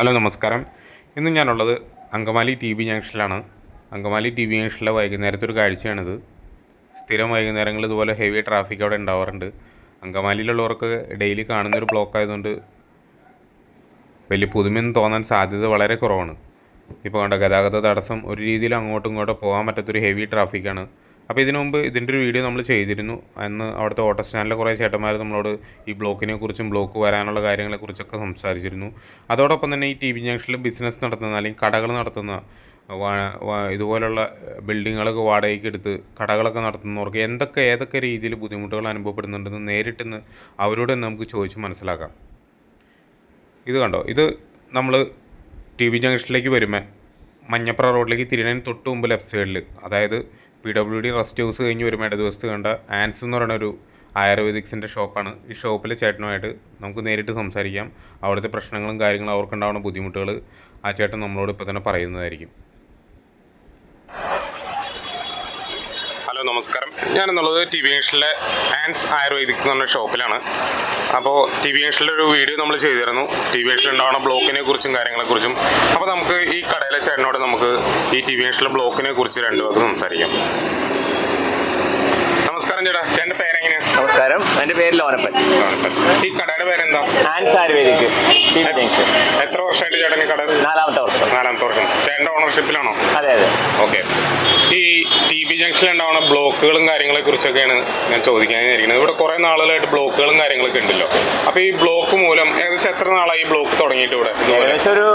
Hello നമസ്കാരം. ഇന്ന് ഞാനുള്ളത് അങ്കമാലി ടി ബി ജംഗ്ഷനിലാണ്. അങ്കമാലി ടി ബി ജംഗ്ഷനിലെ വൈകുന്നേരത്തെ ഒരു കാഴ്ചയാണിത്. സ്ഥിരം വൈകുന്നേരങ്ങളിൽ ഇതുപോലെ ഹെവി ട്രാഫിക് അവിടെ ഉണ്ടാവാറുണ്ട്. അങ്കമാലിയിലുള്ളവർക്ക് ഡെയിലി കാണുന്നൊരു ബ്ലോക്ക് ആയതുകൊണ്ട് വലിയ പുതുമയൊന്നും തോന്നാൻ സാധ്യത വളരെ കുറവാണ്. ഇപ്പോൾ കണ്ട ഗതാഗത തടസ്സം ഒരു രീതിയിൽ അങ്ങോട്ടും ഇങ്ങോട്ടും പോകാൻ പറ്റാത്തൊരു ഹെവി ട്രാഫിക്കാണ് അപ്പോൾ ഇതിനു മുമ്പ് ഇതിന്റെ ഒരു വീഡിയോ നമ്മൾ ചെയ്തിരുന്നു. അന്ന് അവിടുത്തെ ഓട്ടോ സ്റ്റാൻഡിലെ കുറേ ചേട്ടന്മാർ നമ്മളോട് ഈ ബ്ലോക്കിനെ കുറിച്ചും ബ്ലോക്ക് വരാനുള്ള കാര്യങ്ങളെക്കുറിച്ചൊക്കെ സംസാരിച്ചിരുന്നു. അതോടൊപ്പം തന്നെ ഈ ടി വി ജംഗ്ഷനിൽ ബിസിനസ് നടത്തുന്ന അല്ലെങ്കിൽ കടകൾ നടത്തുന്ന ഇതുപോലുള്ള ബിൽഡിങ്ങുകളൊക്കെ വാടകയ്ക്ക് എടുത്ത് കടകളൊക്കെ നടത്തുന്നവർക്ക് എന്തൊക്കെ ഏതൊക്കെ രീതിയിൽ ബുദ്ധിമുട്ടുകൾ അനുഭവപ്പെടുന്നുണ്ടെന്ന് നേരിട്ടെന്ന് അവരോട് തന്നെ നമുക്ക് ചോദിച്ച് മനസ്സിലാക്കാം. ഇത് കണ്ടോ? ഇത് നമ്മൾ ടി വി ജംഗ്ഷനിലേക്ക് വരുമ്പോൾ മഞ്ഞപ്ര റോഡിലേക്ക് തിരിയണതിന് തൊട്ട് മുമ്പ് ലെഫ്റ്റ് സൈഡിൽ അതായത് P W D rest house കഴിഞ്ഞ് വരുമ്പോൾ ഇടതുവശത്ത് കണ്ട ആൻസ് എന്ന് പറയുന്ന ഒരു ആയുർവേദിക്സിന്റെ ഷോപ്പാണ് ഈ ഷോപ്പിലെ ചേട്ടനുമായിട്ട് നമുക്ക് നേരിട്ട് സംസാരിക്കാം. അവിടുത്തെ പ്രശ്നങ്ങളും കാര്യങ്ങളും അവർക്കുണ്ടാവുന്ന ബുദ്ധിമുട്ടുകൾ ആ ചേട്ടൻ നമ്മളോട് ഇപ്പോൾ തന്നെ പറയുന്നതായിരിക്കും ഹലോ നമസ്കാരം. ഞാനെന്നുള്ളത് ടി വി ഇംഗ്ലീഷിലെ ആൻസ് ആയുർവേദിക് എന്ന് പറഞ്ഞ ഷോപ്പിലാണ്. അപ്പോൾ ടി വി ഇംഗ്ലീഷിലെ ഒരു വീഡിയോ നമ്മൾ ചെയ്തിരുന്നു. ടി വി ഇംഗ്ലീഷിൽ ഉണ്ടാവുന്ന ബ്ലോക്കിനെ കുറിച്ചും കാര്യങ്ങളെക്കുറിച്ചും അപ്പോൾ നമുക്ക് ഈ കടയിലെ ചേട്ടനോട് നമുക്ക് ഈ ടി വി ഇംഗ്ലീഷിലെ ബ്ലോക്കിനെ കുറിച്ച് രണ്ടു പേർക്ക് സംസാരിക്കാം. നമസ്കാരം ചേട്ടാ ചേട്ടന്റെ പേരെങ്ങനെയാണ് നമസ്കാരം എന്റെ പേര് ലോനപ്പൻ. ഈ കടയുടെ പേരെന്താ? ആൻസ് ആയുർവേദിക് എത്ര വർഷമായിട്ട് ചേട്ടൻ ഈ കട? നാലാമത്തെ വർഷം. നാലാമത്തെ വർഷം. ചേട്ടന്റെ ഓണർഷിപ്പിലാണോ? അതെ അതെ. ഓക്കെ. ഈ ടി ബി ജംഗ്ഷനിൽ ഉണ്ടാവുന്ന ബ്ലോക്കുകളും കാര്യങ്ങളെ കുറിച്ചൊക്കെയാണ് ഞാൻ ചോദിക്കാൻ വിചാരിക്കുന്നത് ഇവിടെ കുറെ നാളുകളായിട്ട് ബ്ലോക്കുകളും കാര്യങ്ങളൊക്കെ ഉണ്ടല്ലോ. അപ്പൊ ഈ ബ്ലോക്ക് മൂലം ഏകദേശം എത്ര നാളായി ഈ ബ്ലോക്ക് തുടങ്ങിയിട്ട് ഇവിടെ? ഏകദേശം ഒരു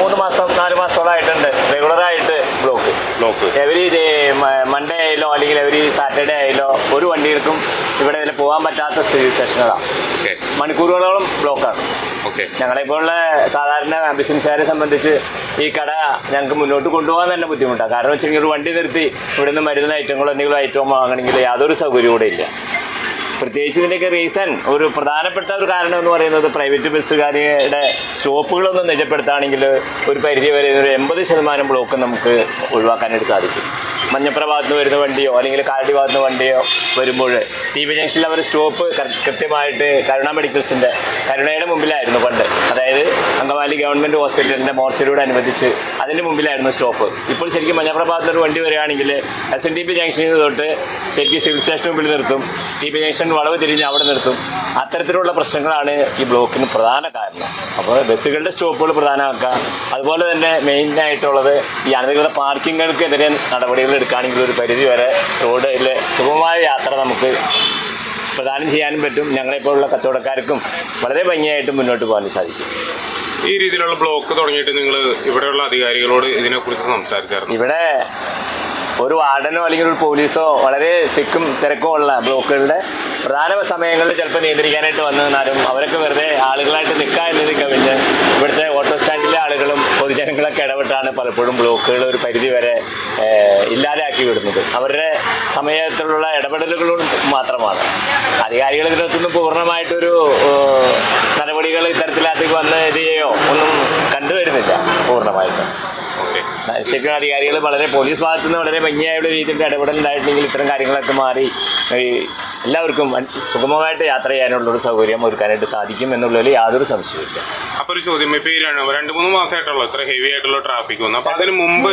മൂന്ന് മാസം നാല് മാസത്തോളായിട്ടുണ്ട്. റെഗുലറായിട്ട് ബ്ലോക്ക് ബ്ലോക്ക് എവരി മൺഡേ ആയാലോ അല്ലെങ്കിൽ എവരി സാറ്റർഡേ ആയാലോ ഒരു വണ്ടികൾക്കും ഇവിടെ പോകാൻ പറ്റാത്ത സ്ഥിതി സ്റ്റേഷനുകളാണ് മണിക്കൂറുകളോളം ബ്ലോക്കാണ് ഞങ്ങളെ ഇപ്പോഴുള്ള സാധാരണ ബിസിനസ്സുകാരെ സംബന്ധിച്ച് ഈ കട ഞങ്ങൾക്ക് മുന്നോട്ട് കൊണ്ടുപോകാൻ തന്നെ ബുദ്ധിമുട്ടാണ് കാരണം വെച്ചാൽ ഒരു വണ്ടി നിർത്തി ഇവിടുന്ന് മരുന്ന് ഐറ്റങ്ങളോ എന്തെങ്കിലും ഐറ്റം വാങ്ങണമെങ്കിൽ യാതൊരു സൗകര്യവും കൂടെ ഇല്ല. പ്രത്യേകിച്ച് ഇതിന്റെയൊക്കെ റീസൺ ഒരു പ്രധാനപ്പെട്ട ഒരു കാരണം എന്ന് പറയുന്നത് പ്രൈവറ്റ് ബസ്സുകാരുടെ സ്റ്റോപ്പുകളൊന്നും നിജപ്പെടുത്തുകയാണെങ്കിൽ ഒരു പരിധി വരെ ഒരു എൺപത് ശതമാനം ബ്ലോക്ക് നമുക്ക് ഒഴിവാക്കാനായിട്ട് സാധിക്കും. നിന്ന് വരുന്ന വണ്ടിയോ അല്ലെങ്കിൽ കാലടി ഭാഗത്ത് നിന്ന് വണ്ടിയോ വരുമ്പോൾ ടി വി ജംഗ്ഷനിൽ അവർ സ്റ്റോപ്പ് കൃത്യമായിട്ട് കരുണ മെഡിക്കൽസിന്റെ കരുണയുടെ മുമ്പിലായിരുന്നു പണ്ട്. അതായത് അങ്കമാലി ഗവൺമെന്റ് ഹോസ്പിറ്റലിന്റെ മോർച്ചറിയോട് അനുബന്ധിച്ച് അതിന്റെ മുമ്പിലായിരുന്നു സ്റ്റോപ്പ് ഇപ്പോൾ ശരിക്കും മഞ്ഞപ്പുറ ഒരു വണ്ടി വരികയാണെങ്കിൽ എസ് എൻ ഡി പി ജംഗ്ഷനിൽ തൊട്ട് ശരിക്കും സിവിൽ സ്റ്റേഷൻ മുമ്പിൽ നിർത്തും. ടി പി ജംഗ്ഷൻ വളവ് തിരിഞ്ഞ് അവിടെ നിർത്തും. അത്തരത്തിലുള്ള പ്രശ്നങ്ങളാണ് ഈ ബ്ലോക്കിന് പ്രധാന കാരണം. അപ്പോൾ ബസ്സുകളുടെ സ്റ്റോപ്പുകൾ പ്രധാനമാക്കുക. അതുപോലെ തന്നെ മെയിൻ മെയിനായിട്ടുള്ളത് ഈ അനധികൃത പാർക്കിങ്ങുകൾക്കെതിരെ നടപടികൾ എടുക്കുകയാണെങ്കിൽ ഒരു പരിധി വരെ റോഡിൽ സുഗമമായ യാത്ര നമുക്ക് പ്രദാനം ചെയ്യാനും പറ്റും. ഞങ്ങളെപ്പോലുള്ള കച്ചവടക്കാർക്കും വളരെ ഭംഗിയായിട്ട് മുന്നോട്ട് പോകാൻ സാധിക്കും. ഈ രീതിയിലുള്ള ബ്ലോക്ക് തുടങ്ങിയിട്ട് നിങ്ങൾ ഇവിടെയുള്ള അധികാരികളോട് ഇതിനെക്കുറിച്ച് സംസാരിച്ചായിരുന്നു? ഇവിടെ ഒരു വാർഡനോ അല്ലെങ്കിൽ ഒരു പോലീസോ വളരെ തിക്കും തിരക്കും ഉള്ള ബ്ലോക്കുകളുടെ പ്രധാന സമയങ്ങളിൽ ചിലപ്പോൾ നിയന്ത്രിക്കാനായിട്ട് വന്നു നിന്നാലും അവരൊക്കെ വെറുതെ ആളുകളായിട്ട് നിൽക്കാൻ എന്നതിൽ കവിഞ്ഞ് ഇവിടുത്തെ ഓട്ടോ സ്റ്റാൻഡിലെ ആളുകളും പൊതുജനങ്ങളൊക്കെ ഇടപെട്ടാണ് പലപ്പോഴും ബ്ലോക്കുകൾ ഒരു പരിധി വരെ ഇല്ലാതാക്കി വിടുന്നത്. അവരുടെ സമയത്തിലുള്ള ഇടപെടലുകളും മാത്രമാണ്. അധികാരികൾ ഇതിനകത്തൊന്നും പൂർണമായിട്ടൊരു നടപടികൾ ഇത്തരത്തിലകത്തേക്ക് വന്ന് ഇത് ചെയ്യോ? ഒന്നും കണ്ടുവരുന്നില്ല പൂർണമായിട്ടും. ശരിക്കും അധികാരികൾ വളരെ പോലീസ് ഭാഗത്തു നിന്ന് വളരെ ഭംഗിയായുള്ള രീതിയിൽ ഇടപെടലുണ്ടായിട്ടുണ്ടെങ്കിൽ ഇത്തരം കാര്യങ്ങളൊക്കെ മാറി എല്ലാവർക്കും സുഗമമായിട്ട് യാത്ര ചെയ്യാനുള്ള ഒരു സൗകര്യം ഒരുക്കാനായിട്ട് സാധിക്കും എന്നുള്ളതിൽ യാതൊരു സംശയമില്ല അപ്പോൾ ഒരു ചോദ്യം ഇപ്പോൾ ഈ രണ്ട് രണ്ട് മൂന്ന് മാസമായിട്ടുള്ള ഇത്ര ഹെവി ആയിട്ടുള്ള ട്രാഫിക് വന്നു. അപ്പോൾ അതിന് മുമ്പ്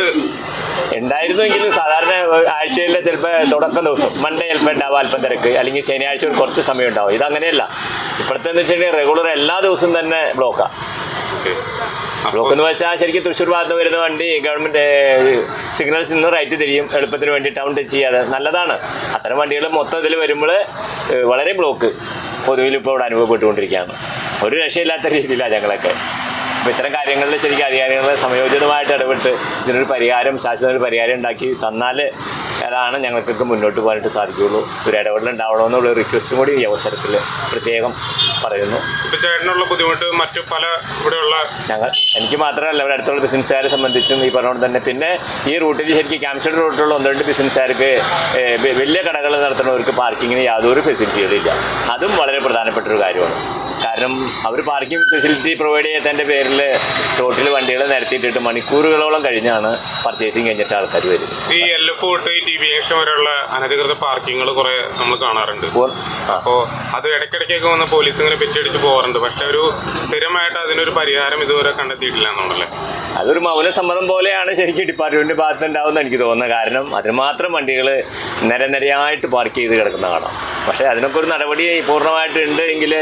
ഉണ്ടായിരുന്നുവെങ്കിൽ സാധാരണ ആഴ്ചയിലെ ചിലപ്പോൾ തുടക്കം ദിവസം മൺഡേ ചിലപ്പോൾ ഉണ്ടാവും അല്പം തിരക്ക് അല്ലെങ്കിൽ ശനിയാഴ്ച ഒരു കുറച്ച് സമയം ഉണ്ടാവും. ഇതങ്ങനെയല്ല. ഇപ്പോഴത്തെ എന്ന് വെച്ചിട്ടുണ്ടെങ്കിൽ റെഗുലർ എല്ലാ ദിവസവും തന്നെ ബ്ലോക്കാണ് ബ്ലോക്ക് വെച്ചാൽ ശരിക്കും തൃശ്ശൂർ ഭാഗത്ത് വരുന്ന വണ്ടി ഗവൺമെന്റ് സിഗ്നൽസിൽ നിന്ന് റൈറ്റ് തിരിയും. എളുപ്പത്തിന് വേണ്ടി ടൗൺ ടച്ച് ചെയ്യാതെ. നല്ലതാണ്. അത്തരം വണ്ടികൾ മൊത്തത്തിൽ വരുമ്പോൾ വളരെ ബ്ലോക്ക് പൊതുവിൽ ഇപ്പോൾ ഇവിടെ അനുഭവപ്പെട്ടുകൊണ്ടിരിക്കുകയാണ്. ഒരു രക്ഷയില്ലാത്ത രീതിയിലാണ് ഞങ്ങളൊക്കെ. അപ്പോൾ ഇത്തരം കാര്യങ്ങളിൽ ശരിക്കും അധികാരികൾ സമയോചിതമായിട്ട് ഇടപെട്ട് ഇതിനൊരു പരിഹാരം ശാശ്വത ഒരു പരിഹാരം ഉണ്ടാക്കി തന്നാൽ അതാണ് ഞങ്ങൾക്കൊക്കെ മുന്നോട്ട് പോകാനായിട്ട് സാധിക്കുകയുള്ളൂ. ഒരു ഇടപെടൽ ഉണ്ടാവണമെന്നുള്ള റിക്വസ്റ്റും കൂടി ഈ അവസരത്തിൽ പ്രത്യേകം പറയുന്നു. ചേട്ടനുള്ള ബുദ്ധിമുട്ട് മറ്റു പല ഇവിടെയുള്ള ഞങ്ങൾ എനിക്ക് മാത്രമല്ല ഇവിടെ അടുത്തുള്ള ബിസിനസ്സുകാരെ സംബന്ധിച്ചും ഈ പറഞ്ഞുകൊണ്ട് തന്നെ. പിന്നെ ഈ റൂട്ടിൽ ശരിക്കും ക്യാംസഡ് റൂട്ടിലുള്ള ഒന്ന് രണ്ട് ബിസിനസ്സുകാർക്ക് വലിയ കടകൾ നടത്തുന്നവർക്ക് പാർക്കിങ്ങിന് യാതൊരു ഫെസിലിറ്റികളും ഇല്ല. അതും വളരെ പ്രധാനപ്പെട്ട ഒരു കാര്യമാണ്. കാരണം അവർ പാർക്കിംഗ് ഫെസിലിറ്റി പ്രൊവൈഡ് ചെയ്യാത്തതിന്റെ പേരിൽ റോട്ടിൽ വണ്ടികൾ നിരത്തിയിട്ടിട്ട് മണിക്കൂറുകളോളം കഴിഞ്ഞാണ് പർച്ചേസിങ് കഴിഞ്ഞിട്ട് ആൾക്കാർ വരുന്നത്. ഈ എൽ എഫ് തൊട്ട് ടി ബി എക്സ് വരെയുള്ള അനധികൃത പാർക്കിങ്ങുകൾ കുറെ നമ്മൾ കാണാറുണ്ട്. അപ്പോൾ അത് ഇടയ്ക്കിടയ്ക്കൊക്കെ വന്ന് പോലീസ് ഇങ്ങനെ പെറ്റടിച്ച് പോകാറുണ്ട് പക്ഷെ ഒരു സ്ഥിരമായിട്ട് അതിനൊരു പരിഹാരം ഇതുവരെ കണ്ടെത്തിയിട്ടില്ല എന്നുള്ളല്ലേ അതൊരു മൗനസമ്മതം പോലെയാണ് ശരിക്കും ഡിപ്പാർട്ട്മെന്റ് ഭാഗത്ത് ഉണ്ടാവുമെന്ന് എനിക്ക് തോന്നുന്നത്. കാരണം അതിന് മാത്രം വണ്ടികൾ നിരനിരയായിട്ട് പാർക്ക് ചെയ്ത് കിടക്കുന്ന കാണാം. പക്ഷേ അതിനൊക്കെ ഒരു നടപടി പൂർണമായിട്ട് ഉണ്ട് എങ്കിൽ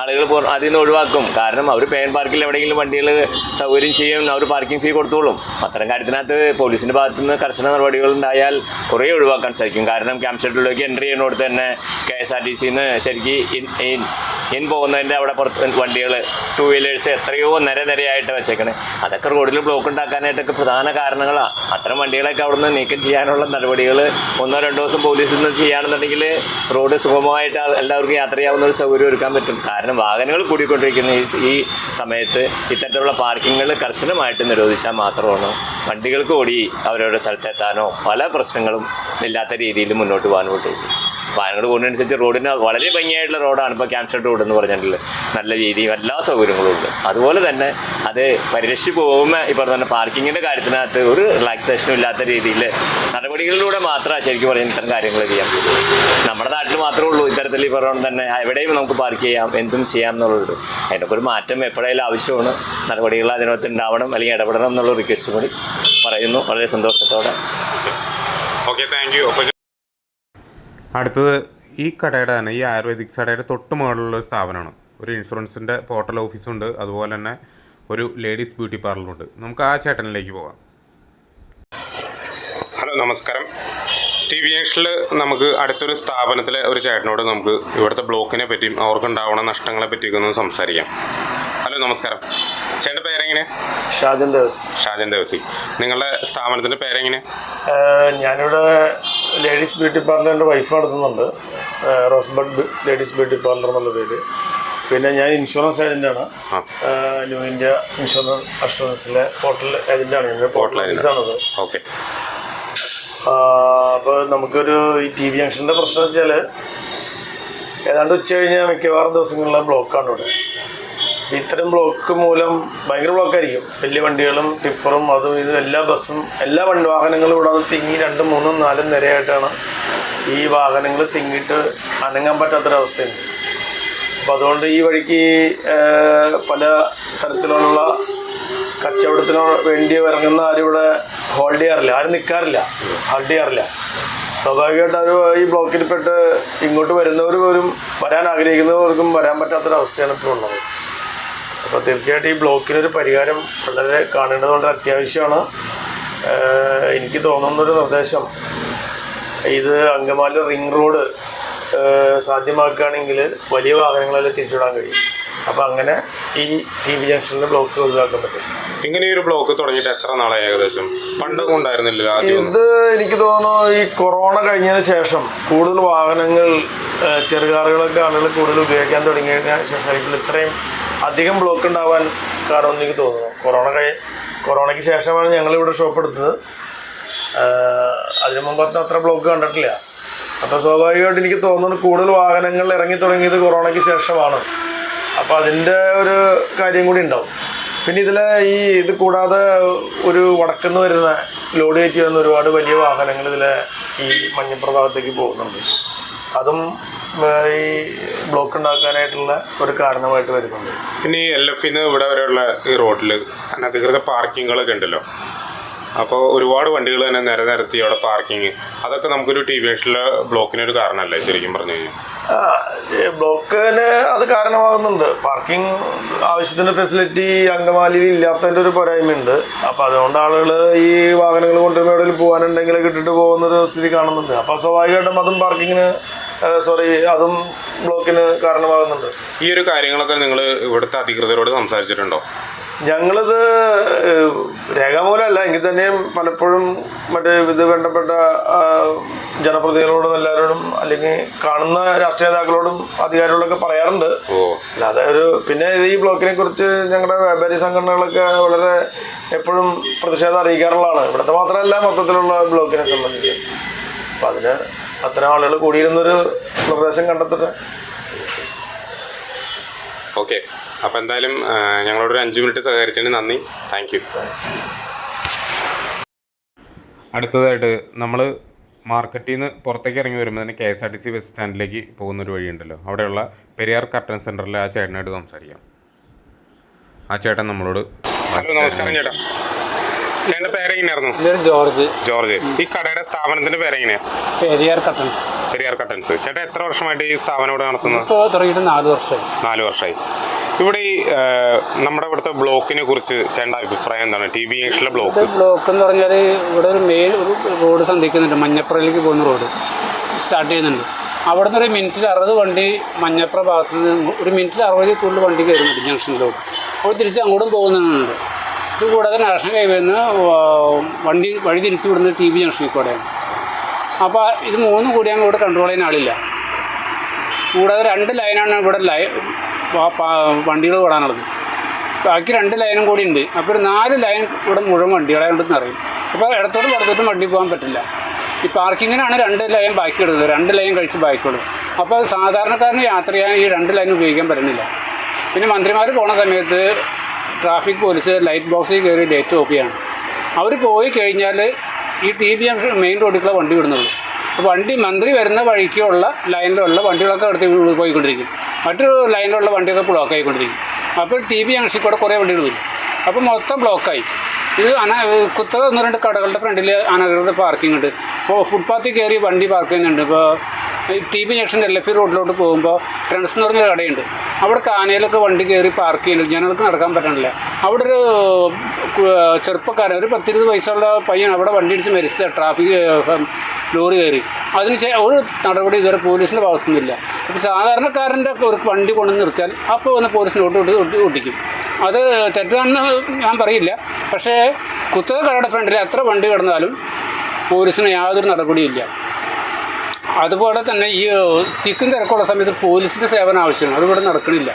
ആളുകൾ അതിൽ നിന്ന് ഒഴിവാക്കും. കാരണം അവർ പേൻ പാർക്കിൽ എവിടെയെങ്കിലും വണ്ടികൾ സൗകര്യം ചെയ്യും അവർ പാർക്കിംഗ് ഫീ കൊടുത്തോളും. അത്തരം കാര്യത്തിനകത്ത് പോലീസിന്റെ ഭാഗത്തു നിന്ന് കർശന നടപടികൾ ഉണ്ടായാൽ കുറേ ഒഴിവാക്കാൻ സാധിക്കും. കാരണം ക്യാമ്പ് ഷെഡിലേക്ക് എൻട്രി ചെയ്യുന്നിടത്ത് തന്നെ കെ എസ് ആർ ടി സിന്ന് ശരിക്കും ഇൻ പോകുന്നതിന്റെ അവിടെ പുറത്ത് വണ്ടികൾ ടൂ വീലേഴ്സ് എത്രയോ നിര നിരയായിട്ട് വെച്ചേക്കണേ. അതൊക്കെ റോഡിൽ ബ്ലോക്ക് ഉണ്ടാക്കാനായിട്ടൊക്കെ പ്രധാന കാരണങ്ങളാണ് അത്തരം വണ്ടികളൊക്കെ അവിടുന്ന് നീക്കം ചെയ്യാനുള്ള നടപടികൾ ഒന്നോ രണ്ടോ ദിവസം പോലീസിൽ നിന്ന് ചെയ്യുകയാണെന്നുണ്ടെങ്കിൽ റോഡ് സുഗമമായിട്ട് എല്ലാവർക്കും യാത്ര ചെയ്യാവുന്ന ഒരു സൗകര്യം ഒരുക്കാൻ പറ്റും. കാരണം വാഹനങ്ങൾ കൂടിക്കൊണ്ടിരിക്കുന്ന ഈ ഈ സമയത്ത് ഇത്തരത്തിലുള്ള പാർക്കിങ്ങുകൾ കർശനമായിട്ട് നിരോധിച്ചാൽ മാത്രമാണ് വണ്ടികൾക്ക് ഓടി അവരവരുടെ സ്ഥലത്തെത്താനോ പല പ്രശ്നങ്ങളും ഇല്ലാത്ത രീതിയിൽ മുന്നോട്ട് പോകാൻ പറ്റുള്ളൂ. വാഹനങ്ങൾ കൂടുന്നതനുസരിച്ച് റോഡിന് വളരെ ഭംഗിയായിട്ടുള്ള റോഡാണ് ഇപ്പോൾ ക്യാൻസർ റോഡ് എന്ന് പറഞ്ഞിട്ടുള്ളത്. നല്ല രീതിയും എല്ലാ സൗകര്യങ്ങളും ഉണ്ട്. അതുപോലെ തന്നെ അത് പരിരക്ഷി പോകുമ്പോൾ ഈ പറഞ്ഞ പാർക്കിങ്ങിന്റെ കാര്യത്തിനകത്ത് ഒരു റിലാക്സേഷനും ഇല്ലാത്ത രീതിയിൽ നടപടികളിലൂടെ മാത്രമേ ശരിക്കും പറഞ്ഞാൽ ഇത്തരം കാര്യങ്ങൾ ചെയ്യാൻ നമ്മുടെ നാട്ടിൽ മാത്രമേ ഉള്ളൂ ഇത്തരത്തിൽ ഈ പറഞ്ഞ തന്നെ. എവിടെയും നമുക്ക് പാർക്ക് ചെയ്യാം എന്തും ചെയ്യാം എന്നുള്ളത് അതിനൊക്കെ ഒരു മാറ്റം എപ്പോഴെങ്കിലും ആവശ്യമാണ്. നടപടികൾ അതിനകത്ത് ഉണ്ടാവണം അല്ലെങ്കിൽ ഇടപെടണം എന്നുള്ള റിക്വസ്റ്റ് കൂടി പറയുന്നു. വളരെ സന്തോഷത്തോടെ. ഓക്കെ താങ്ക് യു അടുത്തത് ഈ കടയുടെ തന്നെ ഈ ആയുർവേദിക് കടയുടെ തൊട്ട് മുകളിലുള്ള ഒരു സ്ഥാപനമാണ്. ഒരു ഇൻഷുറൻസിന്റെ പോർട്ടൽ ഓഫീസുണ്ട് അതുപോലെ തന്നെ ഒരു ലേഡീസ് ബ്യൂട്ടി പാർലറുണ്ട് നമുക്ക് ആ ചേട്ടനിലേക്ക് പോകാം. ഹലോ നമസ്കാരം. ടി വി എക്സിൽ നമുക്ക് അടുത്തൊരു സ്ഥാപനത്തിലെ ഒരു ചേട്ടനോട് നമുക്ക് ഇവിടുത്തെ ബ്ലോക്കിനെ പറ്റിയും അവർക്കുണ്ടാവുന്ന നഷ്ടങ്ങളെ പറ്റിയൊക്കെ ഒന്ന് സംസാരിക്കാം. ഹലോ നമസ്കാരം. ചേട്ടന്റെ പേരെങ്ങനെ? ഷാജൻ ദേവസി ഷാജൻ ദേവസി നിങ്ങളുടെ സ്ഥാപനത്തിന്റെ പേരെങ്ങനെ? ഞാനിവിടെ ലേഡീസ് ബ്യൂട്ടി പാർലറിന്റെ വൈഫ് നടത്തുന്നുണ്ട്. ബ് ലേഡീസ് ബ്യൂട്ടി പാർലർ എന്നുള്ള പേര്. പിന്നെ ഞാൻ ഇൻഷുറൻസ് ഏജന്റാണ് ന്യൂ ഇന്ത്യ ഇൻഷുറൻസ് അഷുറൻസിലെ പോർട്ടൽ ഏജന്റാണ് എന്റെ പോർട്ടൽ ഏജൻസാണത് ഓക്കെ. അപ്പോൾ നമുക്കൊരു ഈ ടി വി ജംഗ്ഷന്റെ പ്രശ്നം വെച്ചാൽ ഏതാണ്ട് ഉച്ച കഴിഞ്ഞാൽ മിക്കവാറും ദിവസങ്ങളിലെ ബ്ലോക്കാണ് ഇവിടെ. ഇത്തരം ബ്ലോക്ക് മൂലം ഭയങ്കര ബ്ലോക്കായിരിക്കും വലിയ വണ്ടികളും ടിപ്പറും അതും ഇതും എല്ലാ ബസ്സും എല്ലാ വണ്ടി വാഹനങ്ങളും ഇവിടെ അത് തിങ്ങി രണ്ടും മൂന്നും നാലും നിരയായിട്ടാണ് ഈ വാഹനങ്ങൾ തിങ്ങിയിട്ട് അനങ്ങാൻ പറ്റാത്തൊരവസ്ഥയുണ്ട്. അപ്പോൾ അതുകൊണ്ട് ഈ വഴിക്ക് പല തരത്തിലുള്ള കച്ചവടത്തിന് വേണ്ടി ഇറങ്ങുന്ന ആരും ഇവിടെ ഹോൾഡ് ചെയ്യാറില്ല. ആരും നിൽക്കാറില്ല ഹോൾഡ് ചെയ്യാറില്ല. സ്വാഭാവികമായിട്ട് അവർ ഈ ബ്ലോക്കിൽപ്പെട്ട് ഇങ്ങോട്ട് വരുന്നവർ പോലും വരാൻ ആഗ്രഹിക്കുന്നവർക്കും വരാൻ പറ്റാത്തൊരവസ്ഥയാണ് ഇപ്പോൾ ഉള്ളത്. അപ്പോൾ തീർച്ചയായിട്ടും ഈ ബ്ലോക്കിനൊരു പരിഹാരം വളരെ കാണേണ്ടത് വളരെ അത്യാവശ്യമാണ്. എനിക്ക് തോന്നുന്നൊരു നിർദ്ദേശം ഇത് അങ്കമാലി റിംഗ് റോഡ് സാധ്യമാക്കുകയാണെങ്കിൽ വലിയ വാഹനങ്ങളെല്ലാം തിരിച്ചുവിടാൻ കഴിയും. അപ്പോൾ അങ്ങനെ ഈ ടി വി ജംഗ്ഷനിൽ ബ്ലോക്ക് ഒഴിവാക്കാൻ പറ്റും. ഇങ്ങനെ ഒരു ബ്ലോക്ക് തുടങ്ങിയിട്ട് എത്ര നാളായി ഏകദേശം? പണ്ടൊന്നും ഉണ്ടായിരുന്നില്ല ഇത് എനിക്ക് തോന്നുന്നു ഈ കൊറോണ കഴിഞ്ഞതിന് ശേഷം കൂടുതൽ വാഹനങ്ങൾ ചെറുകാറുകളൊക്കെ ആളുകൾ കൂടുതൽ ഉപയോഗിക്കാൻ തുടങ്ങിയതിന് ശേഷം ഇതിൽ ഇത്രയും അധികം ബ്ലോക്ക് ഉണ്ടാവാൻ കാരണം എനിക്ക് തോന്നുന്നു. കൊറോണ കഴി കൊറോണയ്ക്ക് ശേഷമാണ് ഞങ്ങളിവിടെ ഷോപ്പ് എടുത്തത്. അതിനു മുമ്പത്തെ അത്ര ബ്ലോക്ക് കണ്ടിട്ടില്ല. അപ്പോൾ സ്വാഭാവികമായിട്ട് എനിക്ക് തോന്നുന്നു കൂടുതൽ വാഹനങ്ങൾ ഇറങ്ങി തുടങ്ങിയത് കൊറോണയ്ക്ക് ശേഷമാണ്. അപ്പോൾ അതിന്റെ ഒരു കാര്യം കൂടി ഉണ്ടാവും. പിന്നെ ഇതിലെ ഈ ഇത് കൂടാതെ ഒരു വടക്കുന്ന് വരുന്ന ലോഡ് കയറ്റി വരുന്ന ഒരുപാട് വലിയ വാഹനങ്ങൾ ഇതിലെ ഈ മഞ്ഞപ്രഭാഗത്തേക്ക് പോകുന്നുണ്ട്. അതും ഈ ബ്ലോക്ക് ഉണ്ടാക്കാനായിട്ടുള്ള ഒരു കാരണമായിട്ട് വരുന്നുണ്ട്. പിന്നെ ഈ എൽ എഫിന്ന് ഇവിടെ വരെയുള്ള ഈ റോഡിൽ അനധികൃത പാർക്കിങ്ങുകളൊക്കെ ഉണ്ടല്ലോ. അപ്പോൾ ഒരുപാട് വണ്ടികൾ തന്നെ നിര നിരത്തി അവിടെ പാർക്കിങ് അതൊക്കെ നമുക്കൊരു ടി വി എക്സിലെ ബ്ലോക്കിനൊരു കാരണമല്ലേ ശരിക്കും പറഞ്ഞു കഴിഞ്ഞാൽ? ബ്ലോക്കിന് അത് കാരണമാകുന്നുണ്ട്. പാർക്കിംഗ് ആവശ്യത്തിന് ഫെസിലിറ്റി അങ്കമാലിയിൽ ഇല്ലാത്തതിന്റെ ഒരു പോരായ്മയുണ്ട്. അപ്പോൾ അതുകൊണ്ട് ആളുകൾ ഈ വാഹനങ്ങൾ കൊണ്ടുവരുമ്പോൾ എവിടെയെങ്കിലും പോകാനുണ്ടെങ്കിൽ കിട്ടിട്ട് പോകുന്നൊരു സ്ഥിതി കാണുന്നുണ്ട്. അപ്പോൾ സ്വാഭാവികമായിട്ടും അതും പാർക്കിങ്ങിന് സോറി അതും ബ്ലോക്കിന് കാരണമാകുന്നുണ്ട്. ഈ ഒരു കാര്യങ്ങളൊക്കെ നിങ്ങൾ ഇവിടുത്തെ അധികൃതരോട് സംസാരിച്ചിട്ടുണ്ടോ? ഞങ്ങളിത് രേഖാമൂലമല്ല എങ്കിൽ തന്നെയും പലപ്പോഴും മറ്റേ ഇത് വേണ്ടപ്പെട്ട ജനപ്രതിനിധികളോടും എല്ലാവരോടും അല്ലെങ്കിൽ കാണുന്ന രാഷ്ട്രീയ നേതാക്കളോടും അധികാരികളോടൊക്കെ പറയാറുണ്ട്. അല്ലാതെ ഒരു പിന്നെ ഈ ബ്ലോക്കിനെ കുറിച്ച് ഞങ്ങളുടെ വ്യാപാരി സംഘടനകളൊക്കെ വളരെ എപ്പോഴും പ്രതിഷേധം അറിയിക്കാറുള്ളതാണ്. ഇവിടുത്തെ മാത്രമല്ല മൊത്തത്തിലുള്ള ബ്ലോക്കിനെ സംബന്ധിച്ച്. അപ്പം അതിന് അത്തരം ആളുകൾ കൂടിയിരുന്നൊരു നിർദ്ദേശം കണ്ടെത്തട്ടെ. ഓക്കെ. അപ്പോൾ എന്തായാലും ഞങ്ങളോട് ഞങ്ങളോടൊരു അഞ്ച് മിനിറ്റ് സഹകരിച്ചതിന് നന്ദി. താങ്ക് യു അടുത്തതായിട്ട് നമ്മൾ മാർക്കറ്റിൽ നിന്ന് പുറത്തേക്ക് ഇറങ്ങി വരുമ്പോൾ തന്നെ K S R T C bus സ്റ്റാൻഡിലേക്ക് പോകുന്നൊരു വഴിയുണ്ടല്ലോ. അവിടെയുള്ള പെരിയാർ കർട്ടൻ സെന്ററിൽ ആ ചേട്ടനായിട്ട് സംസാരിക്കാം. ആ ചേട്ടൻ നമ്മളോട് ഹലോ നമസ്കാരം ചേട്ടാ. ചേട്ടന്റെ പേരെങ്ങനെയായിരുന്നു? ജോർജ്. ജോർജ്. ഈ കടയുടെ സ്ഥാപനത്തിന്റെ പേരെങ്ങനെയാ? പെരിയാർ കട്ടൻസ്. പെരിയാർ കട്ടൻസ്. ചേട്ടാ എത്ര വർഷമായിട്ട് ഈ സ്ഥാപനം ഇവിടെ നടത്തുന്നത്? ഇപ്പോൾ തുടങ്ങിയിട്ട് നാല് വർഷമായി. നാല് വർഷമായി. ഇവിടെ ഈ നമ്മുടെ ഇവിടുത്തെ ബ്ലോക്കിനെ കുറിച്ച് ചേട്ടന്റെ അഭിപ്രായം എന്താണ്? ടി ബി എക്സിലെ ബ്ലോക്ക്. ബ്ലോക്ക് എന്ന് പറഞ്ഞാൽ ഇവിടെ ഒരു മെയിൻ ഒരു റോഡ് സന്ധിക്കുന്നുണ്ട്. മഞ്ഞപ്പുറയിലേക്ക് പോകുന്ന റോഡ്. സ്റ്റാർട്ട് ചെയ്യുന്നുണ്ട്. അവിടെ നിന്ന് ഒരു മിനിറ്റിൽ അറുപത് വണ്ടി മഞ്ഞപ്പുറ ഭാഗത്ത് നിന്ന് ഒരു മിനിറ്റിൽ അറുപതിൽ കൂടുതൽ വണ്ടി കയറുന്നുണ്ട് ജംഗ്ഷനിലോട്ട് അപ്പോൾ തിരിച്ച് അങ്ങോട്ടും പോകുന്നുണ്ട്. ഇത് കൂടാതെ നാഷണൽ ഹൈവേയിൽ നിന്ന് വണ്ടി വഴി തിരിച്ചു വിടുന്നത് ടി ബി ജംഗ്ഷനിൽ കൂടെയാണ് അപ്പോൾ ഇത് മൂന്നും ഞങ്ങൾ ഇവിടെ കൺട്രോൾ ചെയ്യുന്ന ആളില്ല. കൂടാതെ രണ്ട് ലൈനാണ് ഇവിടെ ലൈ വണ്ടികൾ കൂടാനുള്ളത് ബാക്കി രണ്ട് ലൈനും കൂടി ഉണ്ട്. അപ്പോൾ ഒരു നാല് ലൈൻ ഇവിടെ മുഴുവൻ വണ്ടികളെ കൊണ്ടെന്ന് അറിയും അപ്പോൾ ഇടത്തോട്ട് വലത്തോട്ടും വണ്ടി പോകാൻ പറ്റില്ല. ഈ പാർക്കിങ്ങിനാണ് രണ്ട് ലൈൻ ബാക്കി ഇടുന്നത്. രണ്ട് ലൈൻ കഴിച്ച് ബാക്കിയുള്ളൂ അപ്പോൾ സാധാരണക്കാരന് യാത്ര ചെയ്യാൻ ഈ രണ്ട് ലൈൻ ഉപയോഗിക്കാൻ പറ്റുന്നില്ല. പിന്നെ മന്ത്രിമാർ പോണ സമയത്ത് ട്രാഫിക് പോലീസ് ലൈറ്റ് ബോക്സിൽ കയറി ഡേറ്റ് ഓഫ് ചെയ്യണം. അവർ പോയി കഴിഞ്ഞാൽ ഈ ടി ബി ജംഗ്ഷൻ മെയിൻ റോഡിലുള്ള വണ്ടി വിടുന്നുള്ളൂ. അപ്പോൾ വണ്ടി മന്ത്രി വരുന്ന വഴിക്കുള്ള ലൈനിലുള്ള വണ്ടികളൊക്കെ അടുത്ത് പോയിക്കൊണ്ടിരിക്കും. മറ്റൊരു ലൈനിലുള്ള വണ്ടിയൊക്കെ ബ്ലോക്ക് ആയിക്കൊണ്ടിരിക്കും. അപ്പോൾ ടി ബി ജംഗ്ഷനിൽ കൂടെ കുറേ വണ്ടികൾ വരും. അപ്പോൾ മൊത്തം ബ്ലോക്കായി. ഇത് അന കുത്തക ഒന്ന് രണ്ട് കടകളുടെ ഫ്രണ്ടിൽ അനധികൃത പാർക്കിംഗ് ഉണ്ട്. ഇപ്പോൾ ഫുട്പാത്തിൽ കയറി വണ്ടി പാർക്ക് ചെയ്യുന്നുണ്ട്. ഇപ്പോൾ T P junction L F റോഡിലോട്ട് പോകുമ്പോൾ ട്രെൻഡ്സ് എന്ന് പറഞ്ഞ കടയുണ്ട്. അവിടെ കാനയിലൊക്കെ വണ്ടി കയറി പാർക്ക് ചെയ്യുന്നുണ്ട്. ജനങ്ങൾക്ക് നടക്കാൻ പറ്റണില്ല. അവിടെ ഒരു ചെറുപ്പക്കാരൻ ഒരു പത്തിരുപത് വയസ്സുള്ള പയ്യൻ അവിടെ വണ്ടി ഇടിച്ച് മരിച്ച ട്രാഫിക് ലോറി കയറി. അതിന് ഒരു നടപടി ഇതുവരെ പോലീസിന്റെ ഭാഗത്തുനിന്നില്ല. അപ്പോൾ സാധാരണക്കാരന്റെ ഒരു വണ്ടി കൊണ്ടു നിർത്തിയാൽ അപ്പോൾ ഒന്ന് പോലീസിന് ഓട്ട് ഓട്ടിക്കും അത് തെറ്റാണെന്ന് ഞാൻ പറയില്ല. പക്ഷേ കുത്തക കടയുടെ ഫ്രണ്ടിൽ എത്ര വണ്ടി കിടന്നാലും പോലീസിന് യാതൊരു നടപടിയില്ല അതുപോലെ തന്നെ ഈ തിക്കും തിരക്കുള്ള സമയത്ത് പോലീസിന്റെ സേവനം ആവശ്യമാണ്. അതിവിടെ നടക്കണില്ല.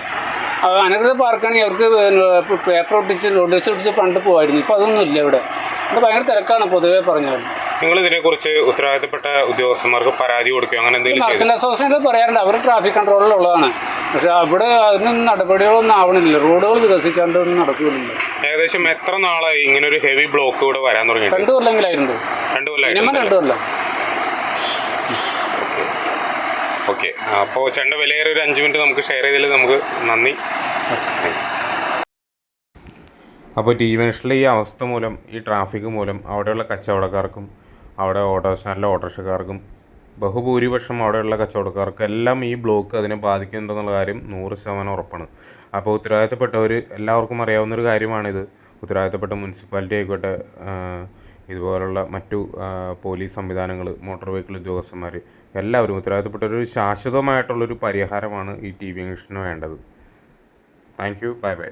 അത് അനധികൃത പാർക്കാണെങ്കിൽ അവർക്ക് പേപ്പർ ഒട്ടിച്ച് നോട്ടീസ് ഒട്ടിച്ച് പണ്ട് പോകുമായിരുന്നു ഇപ്പോൾ അതൊന്നും ഇല്ല ഇവിടെ. ഇവിടെ ഭയങ്കര തിരക്കാണ് പൊതുവേ പറഞ്ഞാൽ. നിങ്ങൾ ഇതിനെക്കുറിച്ച് ഉത്തരവാദിത്തപ്പെട്ട ഉദ്യോഗസ്ഥന്മാർക്ക് പരാതി കൊടുക്കുക അങ്ങനെ എന്തെങ്കിലും മർച്ചന്റ് അസോസിയേഷൻ പറയാറുണ്ട്. അവർ ട്രാഫിക് കൺട്രോളിലുള്ളതാണ് പക്ഷെ അവിടെ അതിനൊന്നും നടപടികളൊന്നും ആവണില്ല. റോഡുകൾ വികസിക്കാണ്ടൊന്നും നടക്കുന്നില്ല ഏകദേശം എത്ര നാളായി ഇങ്ങനെ ഒരു ഹെവി ബ്ലോക്ക് ഇവിടെ വരാൻ തുടങ്ങി രണ്ടു കൊല്ലമെങ്കിലായിരുന്നു രണ്ടു മിനിമം രണ്ടു രണ്ട് കൊല്ലം. ഓക്കെ. അപ്പോൾ ചേട്ടന്റെ വിലയേറെ ഒരു അഞ്ച് മിനിറ്റ് നമുക്ക് ഷെയർ ചെയ്തതിൽ നമുക്ക് നന്ദി. അപ്പോൾ ടി വെൻഷനിലെ ഈ അവസ്ഥ മൂലം ഈ ട്രാഫിക് മൂലം അവിടെയുള്ള കച്ചവടക്കാർക്കും അവിടെ ഓട്ടോ സ്റ്റാൻഡിലെ ഓട്ടോറിക്ഷക്കാർക്കും ബഹുഭൂരിപക്ഷം അവിടെയുള്ള കച്ചവടക്കാർക്കെല്ലാം ഈ ബ്ലോക്ക് അതിനെ ബാധിക്കുന്നുണ്ടെന്നുള്ള കാര്യം നൂറ് ശതമാനം ഉറപ്പാണ്. അപ്പോൾ ഉത്തരവാദിത്തപ്പെട്ടവർ എല്ലാവർക്കും അറിയാവുന്നൊരു കാര്യമാണിത്. ഉത്തരവാദിത്തപ്പെട്ട മുനിസിപ്പാലിറ്റി ആയിക്കോട്ടെ ഇതുപോലുള്ള മറ്റു പോലീസ് സംവിധാനങ്ങൾ മോട്ടോർ വെഹിക്കിൾ ഉദ്യോഗസ്ഥന്മാർ എല്ലാവരും ഉത്തരവാദിത്തപ്പെട്ട ഒരു ശാശ്വതമായിട്ടുള്ളൊരു പരിഹാരമാണ് ഈ ടി വി അന്വേഷണം വേണ്ടത്. Thank you. Bye bye.